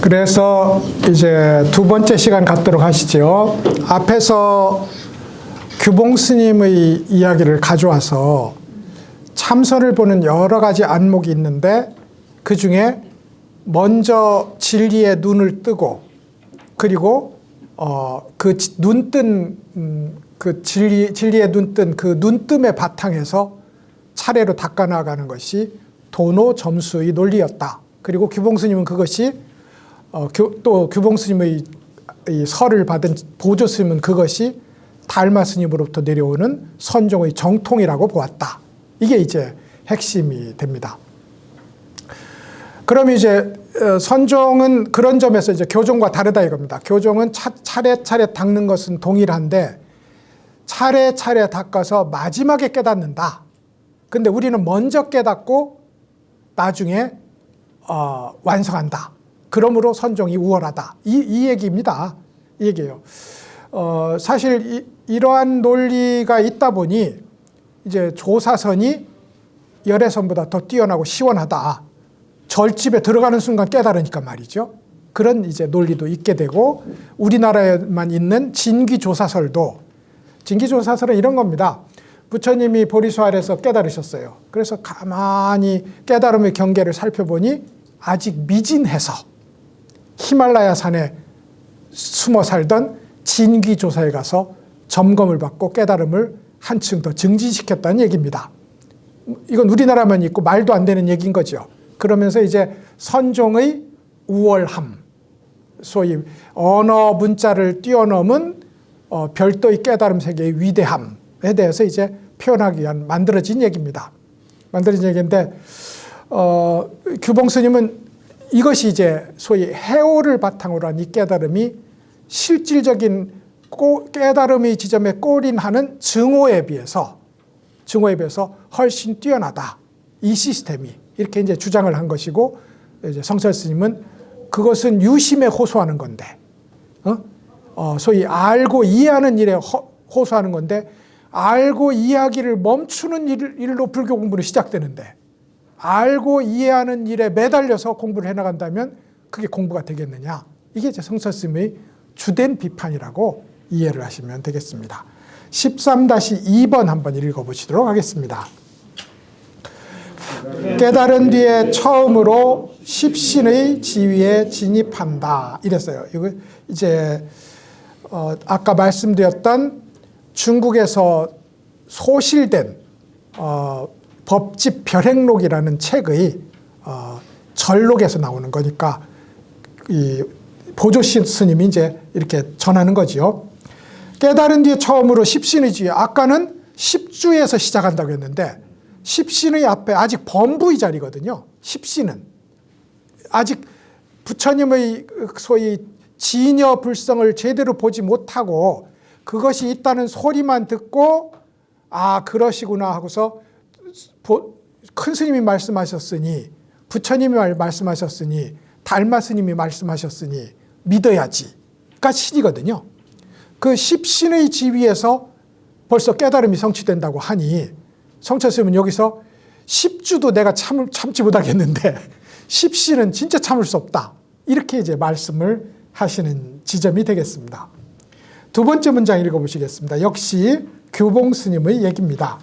그래서 이제 두 번째 시간 갖도록 하시죠. 앞에서 규봉 스님의 이야기를 가져와서 참선을 보는 여러 가지 안목이 있는데 그 중에 먼저 진리의 눈을 뜨고 그리고 어, 그 눈뜬 음, 그 진리 진리의 눈뜬 그 눈뜸의 바탕에서 차례로 닦아 나가는 것이 도노 점수의 논리였다. 그리고 규봉 스님은 그것이 어, 교, 또 규봉 스님의 이 설을 받은 보조 스님은 그것이 달마 스님으로부터 내려오는 선종의 정통이라고 보았다. 이게 이제 핵심이 됩니다. 그럼 이제 어, 선종은 그런 점에서 이제 교종과 다르다 이겁니다. 교종은 차, 차례차례 닦는 것은 동일한데 차례차례 닦아서 마지막에 깨닫는다. 근데 우리는 먼저 깨닫고 나중에 어, 완성한다. 그러므로 선종이 우월하다. 이, 이 얘기입니다. 이 얘기예요. 어, 사실 이, 이러한 논리가 있다 보니 이제 조사선이 열애선보다 더 뛰어나고 시원하다. 절집에 들어가는 순간 깨달으니까 말이죠. 그런 이제 논리도 있게 되고 우리나라에만 있는 진기조사설도 진기조사설은 이런 겁니다. 부처님이 보리수 아래서 깨달으셨어요. 그래서 가만히 깨달음의 경계를 살펴보니 아직 미진해서 히말라야 산에 숨어 살던 진기조사에 가서 점검을 받고 깨달음을 한층 더 증진시켰다는 얘기입니다. 이건 우리나라만 있고 말도 안 되는 얘기인 거죠. 그러면서 이제 선종의 우월함, 소위 언어 문자를 뛰어넘은 어, 별도의 깨달음 세계의 위대함에 대해서 이제 표현하기 위한 만들어진 얘기입니다. 만들어진 얘기인데 어, 규봉 스님은 이것이 이제 소위 해오를 바탕으로 한 이 깨달음이 실질적인 꼬, 깨달음의 지점에 꼬린하는 증오에 비해서 증오에 비해서 훨씬 뛰어나다. 이 시스템이 이렇게 이제 주장을 한 것이고 이제 성철 스님은 그것은 유심에 호소하는 건데, 어? 어, 소위 알고 이해하는 일에 허, 호소하는 건데 알고 이해하기를 멈추는 일, 일로 불교 공부는 시작되는데 알고 이해하는 일에 매달려서 공부를 해나간다면 그게 공부가 되겠느냐? 이게 이제 성철 스님의 주된 비판이라고 이해를 하시면 되겠습니다. 13-2번 한번 읽어보시도록 하겠습니다. 깨달은 뒤에 처음으로 십신의 지위에 진입한다. 이랬어요. 이거 이제 어 아까 말씀드렸던 중국에서 소실된 어 법집 별행록이라는 책의 어 절록에서 나오는 거니까 이 보조 스님이 이제 이렇게 전하는 거지요. 깨달은 뒤에 처음으로 십신의 지위. 아까는 십주에서 시작한다고 했는데 십신의 앞에 아직 범부의 자리거든요. 십신은 아직 부처님의 소위 진여 불성을 제대로 보지 못하고 그것이 있다는 소리만 듣고 아 그러시구나 하고서 큰 스님이 말씀하셨으니 부처님이 말씀하셨으니 달마 스님이 말씀하셨으니 믿어야지가 신이거든요. 그 십신의 지위에서 벌써 깨달음이 성취된다고 하니 성철 스님은 여기서 십주도 내가 참, 참지 못하겠는데 십신은 진짜 참을 수 없다. 이렇게 이제 말씀을 하시는 지점이 되겠습니다. 두 번째 문장 읽어보시겠습니다. 역시 교봉 스님의 얘기입니다.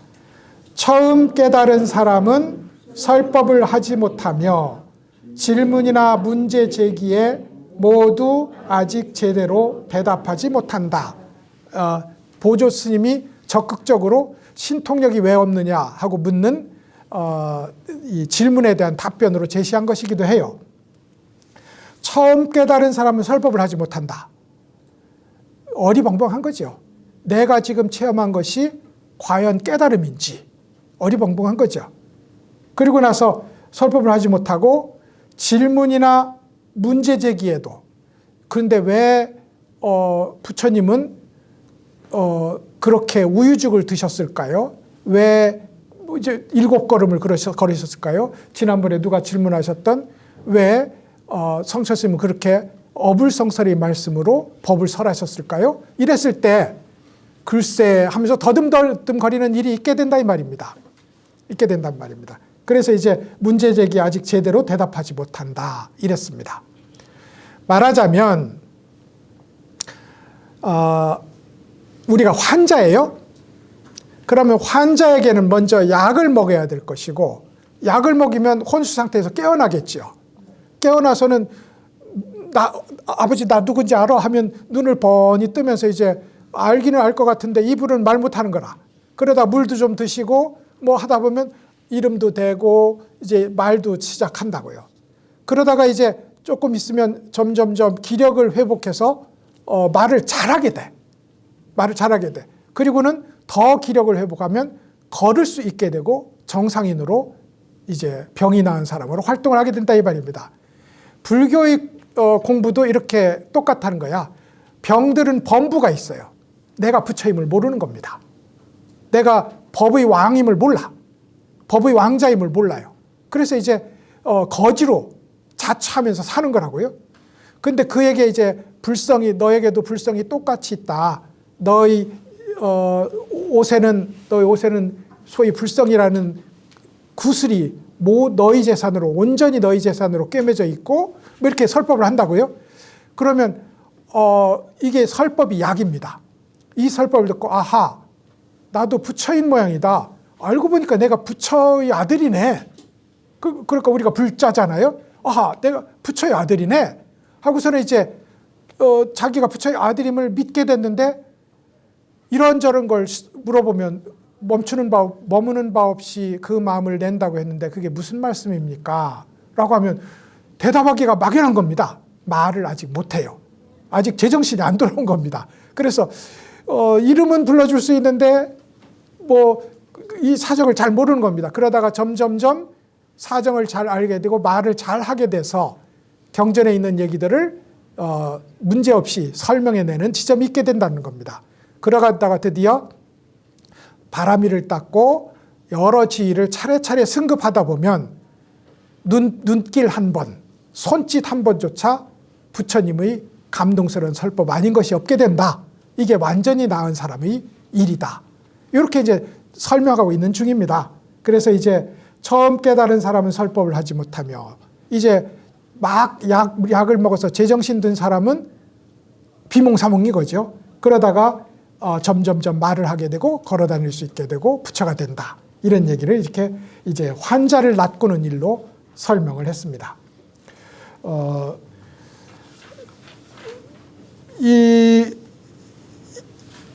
처음 깨달은 사람은 설법을 하지 못하며 질문이나 문제 제기에 모두 아직 제대로 대답하지 못한다. 어, 보조 스님이 적극적으로 신통력이 왜 없느냐 하고 묻는 어, 이 질문에 대한 답변으로 제시한 것이기도 해요. 처음 깨달은 사람은 설법을 하지 못한다. 어리벙벙한 거죠. 내가 지금 체험한 것이 과연 깨달음인지 어리벙벙한 거죠. 그리고 나서 설법을 하지 못하고 질문이나 문제 제기에도 그런데 왜 어, 부처님은 어, 그렇게 우유죽을 드셨을까요? 왜 이제 일곱 걸음을 걸으셨을까요? 지난번에 누가 질문하셨던 왜 어, 성철 스님은 그렇게 어불성설의 말씀으로 법을 설하셨을까요? 이랬을 때 글쎄 하면서 더듬더듬 거리는 일이 있게 된다 이 말입니다. 있게 된단 말입니다. 그래서 이제 문제 제기 아직 제대로 대답하지 못한다 이랬습니다. 말하자면 어, 우리가 환자예요. 그러면 환자에게는 먼저 약을 먹여야 될 것이고 약을 먹이면 혼수 상태에서 깨어나겠지요. 깨어나서는 나 아버지 나 누군지 알아 하면 눈을 번히 뜨면서 이제 알기는 알 것 같은데 입으로는 말 못하는 거라. 그러다 물도 좀 드시고 뭐 하다 보면 이름도 대고 이제 말도 시작한다고요. 그러다가 이제 조금 있으면 점점점 기력을 회복해서 어, 말을 잘하게 돼. 말을 잘하게 돼. 그리고는 더 기력을 회복하면 걸을 수 있게 되고 정상인으로 이제 병이 나은 사람으로 활동을 하게 된다 이 말입니다. 불교의 어, 공부도 이렇게 똑같다는 거야. 병들은 범부가 있어요. 내가 부처임을 모르는 겁니다. 내가 법의 왕임을 몰라. 법의 왕자임을 몰라요. 그래서 이제 어, 거지로 자처하면서 사는 거라고요. 근데 그에게 이제 불성이 너에게도 불성이 똑같이 있다. 너의 어, 옷에는 너의 옷에는 소위 불성이라는 구슬이 모 너희 재산으로 온전히 너희 재산으로 꿰매져 있고 뭐 이렇게 설법을 한다고요. 그러면 어, 이게 설법이 약입니다. 이 설법을 듣고 아하 나도 부처인 모양이다. 알고 보니까 내가 부처의 아들이네. 그, 그러니까 우리가 불자잖아요. 아하 내가 부처의 아들이네. 하고서는 이제 어, 자기가 부처의 아들임을 믿게 됐는데 이런저런 걸 물어보면 멈추는 바 머무는 바 없이 그 마음을 낸다고 했는데 그게 무슨 말씀입니까? 라고 하면 대답하기가 막연한 겁니다. 말을 아직 못해요. 아직 제정신이 안 돌아온 겁니다. 그래서 어, 이름은 불러줄 수 있는데 뭐 이 사정을 잘 모르는 겁니다. 그러다가 점점점 사정을 잘 알게 되고 말을 잘 하게 돼서 경전에 있는 얘기들을 어, 문제 없이 설명해내는 지점이 있게 된다는 겁니다. 그러다가 드디어 바람이를 닦고 여러 지위를 차례차례 승급하다 보면 눈, 눈길 한 번, 손짓 한 번조차 부처님의 감동스러운 설법 아닌 것이 없게 된다. 이게 완전히 나은 사람의 일이다. 이렇게 이제 설명하고 있는 중입니다. 그래서 이제 처음 깨달은 사람은 설법을 하지 못하며 이제 막 약, 약을 먹어서 제정신 든 사람은 비몽사몽이 거죠. 그러다가 어, 점점점 말을 하게 되고 걸어 다닐 수 있게 되고 부처가 된다. 이런 얘기를 이렇게 이제 환자를 낫고는 일로 설명을 했습니다. 어, 이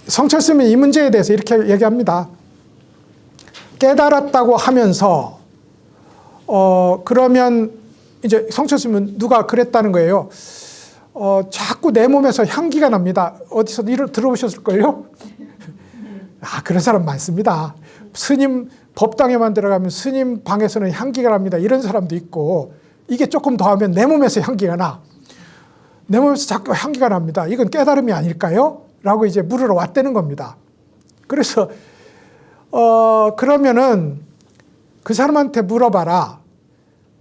성철 스님은 이 문제에 대해서 이렇게 얘기합니다. 깨달았다고 하면서 어 그러면 이제 성철 스님은 누가 그랬다는 거예요. 어 자꾸 내 몸에서 향기가 납니다. 어디서 이런 들어보셨을걸요? 아 그런 사람 많습니다. 스님 법당에만 들어가면 스님 방에서는 향기가 납니다. 이런 사람도 있고 이게 조금 더 하면 내 몸에서 향기가 나. 내 몸에서 자꾸 향기가 납니다. 이건 깨달음이 아닐까요? 라고 이제 물으러 왔다는 겁니다. 그래서 어 그러면은 그 사람한테 물어봐라.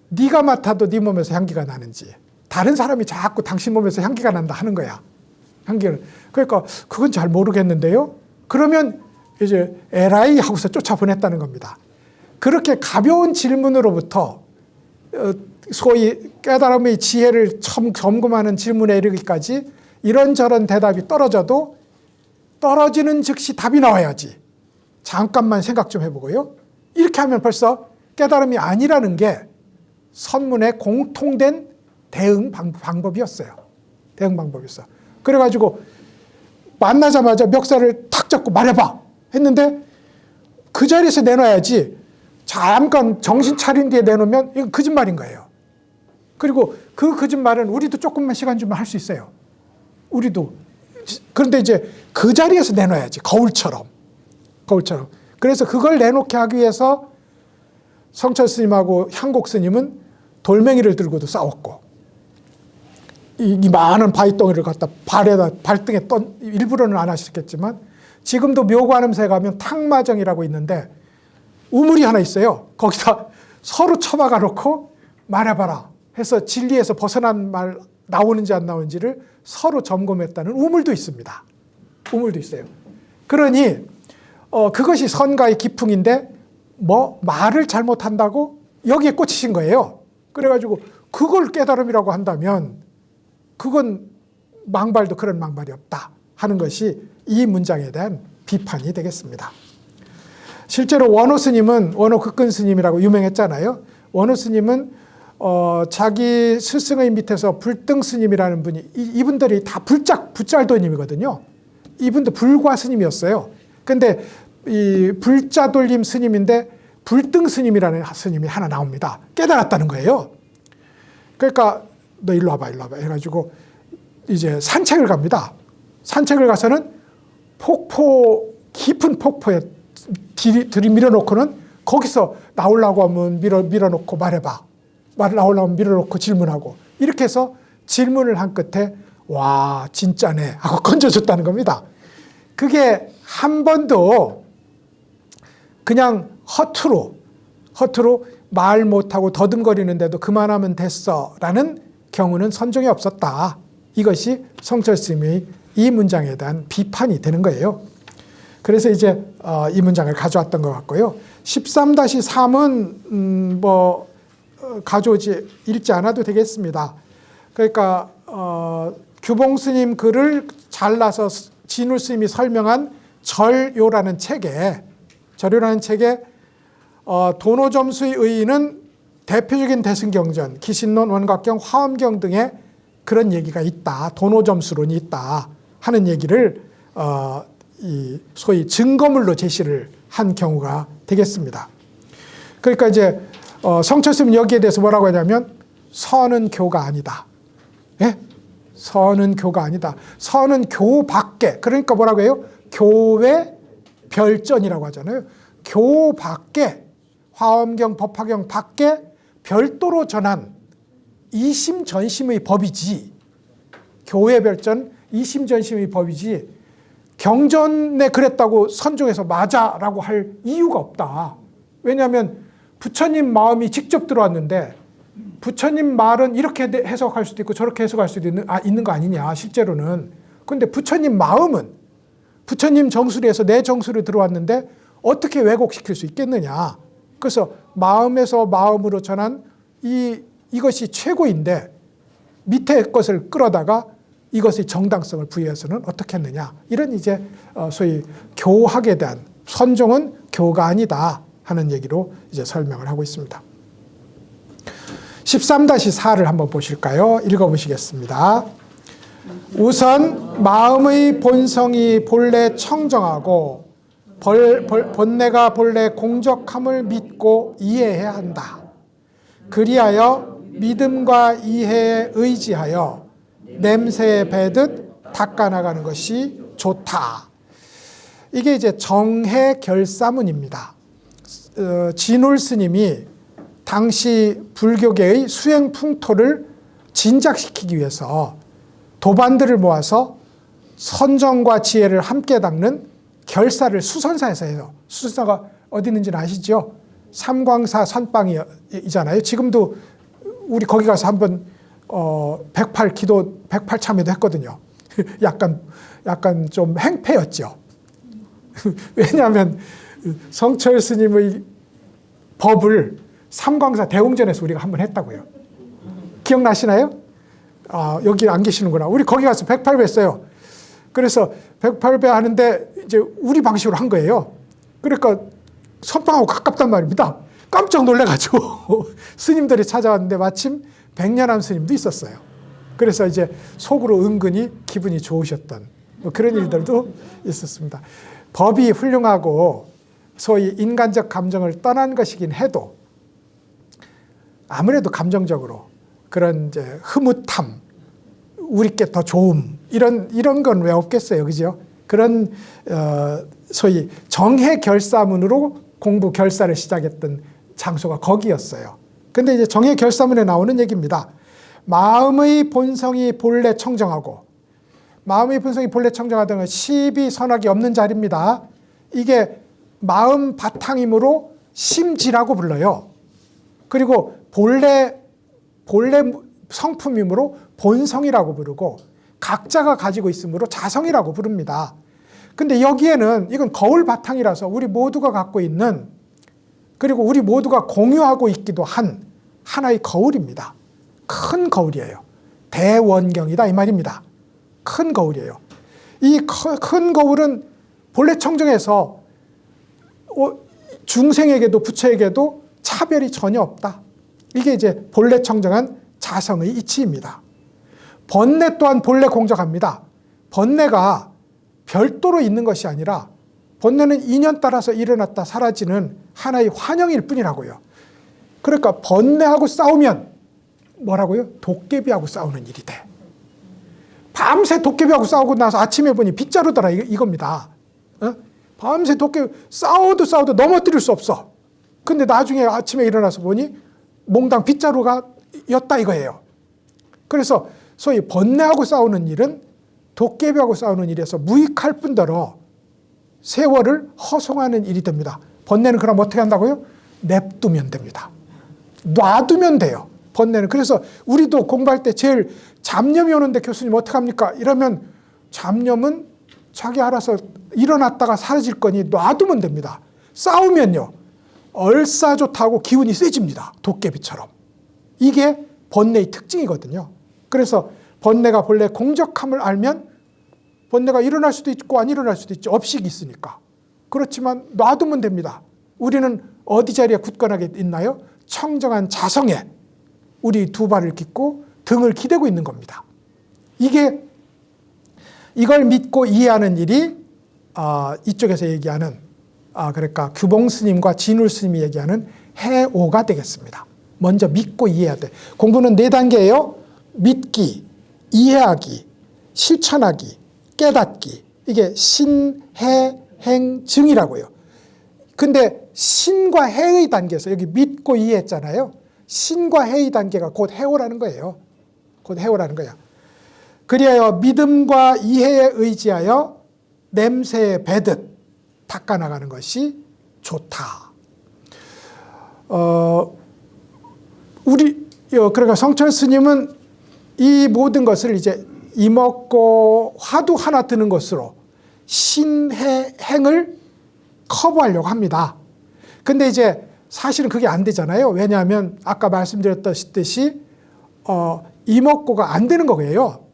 네가 맡아도 네 몸에서 향기가 나는지. 다른 사람이 자꾸 당신 몸에서 향기가 난다 하는 거야. 향기를. 그러니까 그건 잘 모르겠는데요. 그러면 이제 에라이 하고서 쫓아보냈다는 겁니다. 그렇게 가벼운 질문으로부터 어, 소위 깨달음의 지혜를 첨 점검하는 질문에 이르기까지 이런저런 대답이 떨어져도 떨어지는 즉시 답이 나와야지. 잠깐만 생각 좀 해보고요. 이렇게 하면 벌써 깨달음이 아니라는 게 선문의 공통된 대응 방법이었어요. 대응 방법이었어. 그래가지고 만나자마자 멱살을 탁 잡고 말해봐 했는데 그 자리에서 내놔야지 잠깐 정신 차린 뒤에 내놓으면 이건 거짓말인 거예요. 그리고 그 거짓말은 우리도 조금만 시간 주면 할 수 있어요. 우리도. 그런데 이제 그 자리에서 내놔야지. 거울처럼. 거울처럼. 그래서 그걸 내놓게 하기 위해서 성철 스님하고 향곡 스님은 돌멩이를 들고도 싸웠고, 이, 이 많은 바위덩이를 갖다 발에다, 발등에 떤, 일부러는 안 하셨겠지만, 지금도 묘관음사에 가면 탕마정이라고 있는데, 우물이 하나 있어요. 거기다 서로 쳐박아 놓고 말해봐라 해서 진리에서 벗어난 말 나오는지 안 나오는지를 서로 점검했다는 우물도 있습니다. 우물도 있어요. 그러니 어, 그것이 선가의 기풍인데 뭐 말을 잘못한다고 여기에 꽂히신 거예요. 그래가지고 그걸 깨달음이라고 한다면 그건 망발도 그런 망발이 없다 하는 것이 이 문장에 대한 비판이 되겠습니다. 실제로 원호 스님은 원호 극근 스님이라고 유명했잖아요. 원호 스님은 어, 자기 스승의 밑에서 불등 스님이라는 분이 이, 이분들이 다 불짝 불짤도님이거든요. 이분도 불과 스님이었어요. 근데 이 불자돌림 스님인데 불등 스님이라는 스님이 하나 나옵니다. 깨달았다는 거예요. 그러니까 너 일로 와봐, 일로 와봐 해가지고 이제 산책을 갑니다. 산책을 가서는 폭포 깊은 폭포에 들이, 들이밀어 놓고는 거기서 나오려고 하면 밀어 밀어놓고 말해봐. 말 나오려면 밀어놓고 질문하고 이렇게 해서 질문을 한 끝에 와 진짜네 하고 건져줬다는 겁니다. 그게 한 번도 그냥 허투루 허투루 말 못하고 더듬거리는데도 그만하면 됐어 라는 경우는 선종에 없었다. 이것이 성철 스님의 이 문장에 대한 비판이 되는 거예요. 그래서 이제 어, 이 문장을 가져왔던 것 같고요. 13-3은 음, 뭐 어, 가져오지 읽지 않아도 되겠습니다. 그러니까 어, 규봉 스님 글을 잘라서 진울 스님이 설명한 절요라는 책에 절요라는 책에 어, 도노점수의 의의는 대표적인 대승경전, 기신론, 원각경, 화엄경 등의 그런 얘기가 있다. 도노점수론이 있다 하는 얘기를 어, 이 소위 증거물로 제시를 한 경우가 되겠습니다. 그러니까 이제 어, 성철스님은 여기에 대해서 뭐라고 하냐면 선은 교가 아니다. 예? 선은 교가 아니다. 선은 교 밖에 그러니까 뭐라고 해요? 교회 별전이라고 하잖아요. 교 밖에 화엄경 법화경 밖에 별도로 전한 이심 전심의 법이지 교회 별전 이심 전심의 법이지 경전에 그랬다고 선종해서 맞아라고 할 이유가 없다. 왜냐하면 부처님 마음이 직접 들어왔는데 부처님 말은 이렇게 해석할 수도 있고 저렇게 해석할 수도 있는, 아, 있는 거 아니냐 실제로는. 근데 부처님 마음은 부처님 정수리에서 내 정수리 들어왔는데 어떻게 왜곡시킬 수 있겠느냐. 그래서 마음에서 마음으로 전한 이, 이것이 최고인데 밑에 것을 끌어다가 이것의 정당성을 부여해서는 어떻게 했느냐. 이런 이제 어, 소위 교학에 대한 선종은 교가 아니다 하는 얘기로 이제 설명을 하고 있습니다. 13-4를 한번 보실까요? 읽어보시겠습니다. 우선 마음의 본성이 본래 청정하고 벌, 벌, 본내가 본래 공적함을 믿고 이해해야 한다. 그리하여 믿음과 이해에 의지하여 냄새에 배듯 닦아나가는 것이 좋다. 이게 이제 정해 결사문입니다. 어, 진울 스님이 당시 불교계의 수행 풍토를 진작시키기 위해서 도반들을 모아서 선정과 지혜를 함께 닦는 결사를 수선사에서 해요. 수선사가 어디 있는지는 아시죠? 삼광사 선방이잖아요. 지금도 우리 거기 가서 한번 어, 108 기도 108 참여도 했거든요. 약간 약간 좀 행패였죠. 왜냐하면 성철 스님의 법을 삼광사 대웅전에서 우리가 한번 했다고요. 기억나시나요? 아, 여기 안 계시는구나. 우리 거기 가서 108배 했어요. 그래서 108배 하는데 이제 우리 방식으로 한 거예요. 그러니까 선방하고 가깝단 말입니다. 깜짝 놀래가지고 스님들이 찾아왔는데 마침 백년함 스님도 있었어요. 그래서 이제 속으로 은근히 기분이 좋으셨던 뭐 그런 일들도 있었습니다. 법이 훌륭하고 소위 인간적 감정을 떠난 것이긴 해도 아무래도 감정적으로 그런 이제 흐뭇함, 우리께 더 좋음 이런 이런 건 왜 없겠어요, 그죠? 그런 어, 소위 정해 결사문으로 공부 결사를 시작했던 장소가 거기였어요. 근데 이제 정해 결사문에 나오는 얘기입니다. 마음의 본성이 본래 청정하고 마음의 본성이 본래 청정하다는 건 시비 선악이 없는 자리입니다. 이게 마음 바탕이므로 심지라고 불러요. 그리고 본래 본래 성품이므로 본성이라고 부르고 각자가 가지고 있으므로 자성이라고 부릅니다. 근데 여기에는 이건 거울 바탕이라서 우리 모두가 갖고 있는 그리고 우리 모두가 공유하고 있기도 한 하나의 거울입니다. 큰 거울이에요. 대원경이다 이 말입니다. 큰 거울이에요. 이 큰 거울은 본래 청정에서 어, 중생에게도 부처에게도 차별이 전혀 없다. 이게 이제 본래 청정한 자성의 이치입니다. 번뇌 또한 본래 공정합니다. 번뇌가 별도로 있는 것이 아니라 번뇌는 인연 따라서 일어났다 사라지는 하나의 환영일 뿐이라고요. 그러니까 번뇌하고 싸우면 뭐라고요? 도깨비하고 싸우는 일이 돼. 밤새 도깨비하고 싸우고 나서 아침에 보니 빗자루더라 이겁니다. 어? 밤새 도깨비 싸워도 싸워도 넘어뜨릴 수 없어. 근데 나중에 아침에 일어나서 보니 몽당 빗자루가 였다 이거예요. 그래서 소위 번뇌하고 싸우는 일은 도깨비하고 싸우는 일에서 무익할 뿐더러 세월을 허송하는 일이 됩니다. 번뇌는 그럼 어떻게 한다고요? 냅두면 됩니다. 놔두면 돼요. 번뇌는. 그래서 우리도 공부할 때 제일 잡념이 오는데 교수님 어떡합니까? 이러면 잡념은 자기 알아서 일어났다가 사라질 거니 놔두면 됩니다. 싸우면요. 얼싸 좋다고 기운이 세집니다. 도깨비처럼. 이게 번뇌의 특징이거든요. 그래서 번뇌가 본래 공적함을 알면 번뇌가 일어날 수도 있고 안 일어날 수도 있죠. 업식이 있으니까. 그렇지만 놔두면 됩니다. 우리는 어디 자리에 굳건하게 있나요? 청정한 자성에 우리 두 발을 깃고 등을 기대고 있는 겁니다. 이게 이걸 믿고 이해하는 일이 아, 이쪽에서 얘기하는 아, 그러니까 규봉 스님과 진울 스님이 얘기하는 해오가 되겠습니다. 먼저 믿고 이해해야 돼. 공부는 네 단계예요. 믿기, 이해하기, 실천하기, 깨닫기. 이게 신 해 행 증이라고요. 근데 신과 해의 단계에서 여기 믿고 이해했잖아요. 신과 해의 단계가 곧 해오라는 거예요. 곧 해오라는 거야. 그리하여 믿음과 이해에 의지하여 냄새에 배듯 닦아나가는 것이 좋다. 어, 우리, 그러니까 성철 스님은 이 모든 것을 이제 이먹고 화두 하나 드는 것으로 신해 행을 커버하려고 합니다. 근데 이제 사실은 그게 안 되잖아요. 왜냐하면 아까 말씀드렸듯이 어, 이먹고가 안 되는 거예요.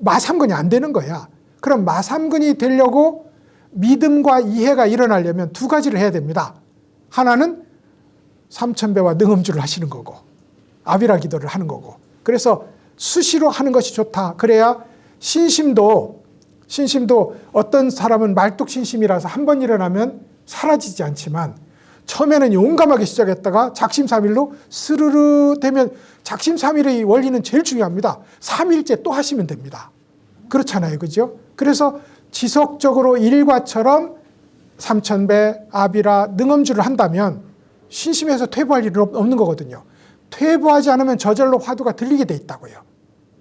마삼근이 안 되는 거야. 그럼 마삼근이 되려고 믿음과 이해가 일어나려면 두 가지를 해야 됩니다. 하나는 삼천배와 능음주를 하시는 거고 아비라 기도를 하는 거고 그래서 수시로 하는 것이 좋다. 그래야 신심도 신심도 어떤 사람은 말뚝 신심이라서 한 번 일어나면 사라지지 않지만 처음에는 용감하게 시작했다가 작심삼일로 스르르 되면 작심삼일의 원리는 제일 중요합니다. 3일째 또 하시면 됩니다. 그렇잖아요. 그죠? 그래서 지속적으로 일과처럼 삼천배, 아비라, 능엄주를 한다면 신심에서 퇴보할 일은 없는 거거든요. 퇴보하지 않으면 저절로 화두가 들리게 돼 있다고요.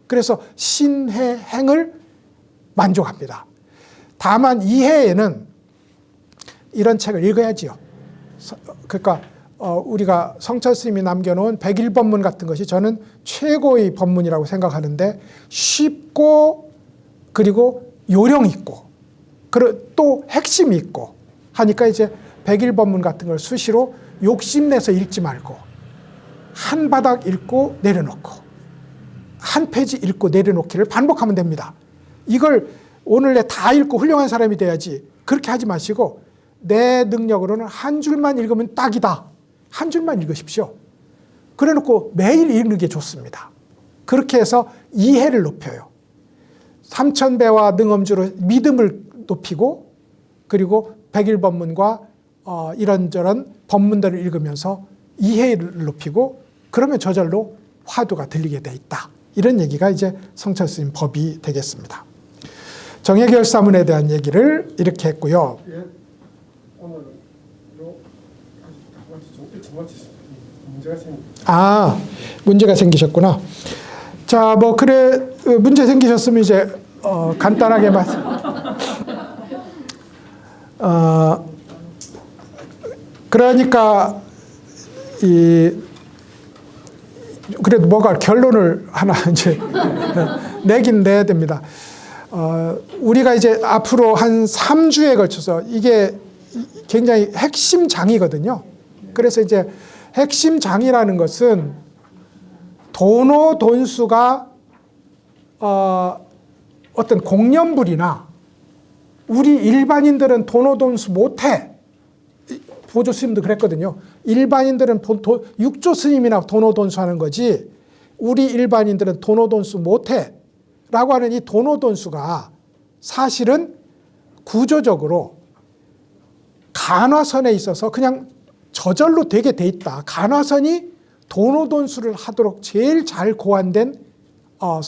그래서 신해 행을 만족합니다. 다만 이해에는 이런 책을 읽어야지요. 그러니까 어, 우리가 성철 스님이 남겨놓은 백일법문 같은 것이 저는 최고의 법문이라고 생각하는데 쉽고 그리고 요령 있고 또 핵심이 있고 하니까 이제 백일법문 같은 걸 수시로 욕심내서 읽지 말고 한 바닥 읽고 내려놓고 한 페이지 읽고 내려놓기를 반복하면 됩니다. 이걸 오늘 내 다 읽고 훌륭한 사람이 돼야지 그렇게 하지 마시고 내 능력으로는 한 줄만 읽으면 딱이다. 한 줄만 읽으십시오. 그래 놓고 매일 읽는 게 좋습니다. 그렇게 해서 이해를 높여요. 삼천배와 능엄주로 믿음을 높이고 그리고 백일법문과 어, 이런저런 법문들을 읽으면서 이해를 높이고 그러면 저절로 화두가 들리게 돼 있다. 이런 얘기가 이제 성철 스님 법이 되겠습니다. 정예결사문에 대한 얘기를 이렇게 했고요. 예, 오늘 문제가 생 아, 문제가 생기셨구나. 자, 뭐 그래 어, 문제 생기셨으면 이제 어, 간단하게 말. 어, 그러니까 이 그래도 뭐가 결론을 하나 이제 내긴 내야 됩니다. 어, 우리가 이제 앞으로 한 3주에 걸쳐서 이게 굉장히 핵심 장이거든요. 그래서 이제 핵심 장이라는 것은 도노 돈수가 어, 어떤 공연불이나 우리 일반인들은 도노 돈수 못해. 보조 스님도 그랬거든요. 일반인들은 보- 도- 육조 스님이나 도노 돈수 하는 거지 우리 일반인들은 도노 돈수 못해. 라고 하는 이 도노 돈수가 사실은 구조적으로 간화선에 있어서 그냥 저절로 되게 돼 있다. 간화선이 도노 돈수를 하도록 제일 잘 고안된 어,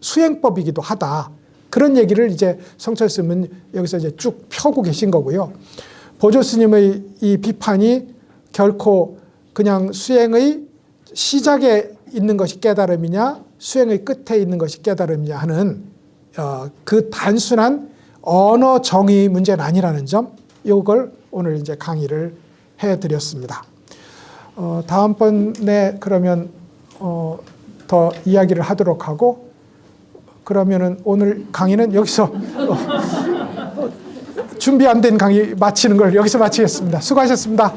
수행법이기도 하다. 그런 얘기를 이제 성철 스님은 여기서 이제 쭉 펴고 계신 거고요. 보조 스님의 이 비판이 결코 그냥 수행의 시작에 있는 것이 깨달음이냐, 수행의 끝에 있는 것이 깨달음이냐 하는 어, 그 단순한 언어 정의 문제는 아니라는 점, 이걸 오늘 이제 강의를 해드렸습니다. 어, 다음번에 그러면 어, 더 이야기를 하도록 하고 그러면은 오늘 강의는 여기서 준비 안 된 강의 마치는 걸 여기서 마치겠습니다. 수고하셨습니다.